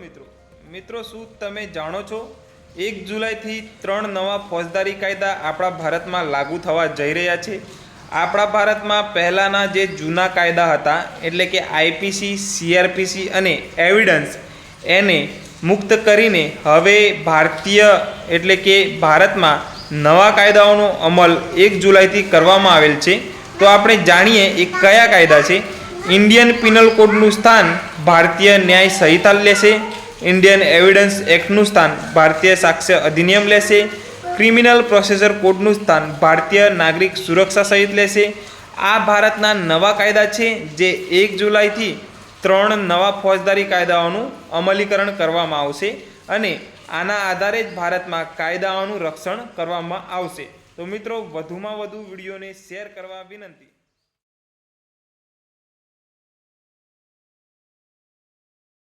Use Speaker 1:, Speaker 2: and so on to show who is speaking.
Speaker 1: મિત્રો. મિત્રો, શું તમે જાણો છો? એક જુલાઈથી ત્રણ નવા ફોજદારી કાયદા આપણા ભારતમાં લાગુ થવા જઈ રહ્યા છે. આપણા ભારતમાં પહેલાંના જે જૂના કાયદા હતા, એટલે કે આઈપીસી, સીઆરપીસી અને એવિડન્સ, એને મુક્ત કરીને હવે ભારતીય, એટલે કે ભારતમાં નવા કાયદાઓનો અમલ એક જુલાઈથી કરવામાં આવેલ છે. તો આપણે જાણીએ એ કયા કાયદા છે. ઇન્ડિયન પિનલ કોડનું સ્થાન ભારતીય ન્યાય સંહિતા લેશે. ઇન્ડિયન એવિડન્સ એક્ટનું સ્થાન ભારતીય સાક્ષ્ય અધિનિયમ લેશે. ક્રિમિનલ પ્રોસેસર કોડનું સ્થાન ભારતીય નાગરિક સુરક્ષા સહિત લેશે. આ ભારતના નવા કાયદા છે જે એક જુલાઈથી ત્રણ નવા ફોજદારી કાયદાઓનું અમલીકરણ કરવામાં આવશે અને આના આધારે જ ભારતમાં કાયદાઓનું રક્ષણ કરવામાં આવશે. તો મિત્રો, વધુમાં વધુ વિડીયોને શેર કરવા વિનંતી.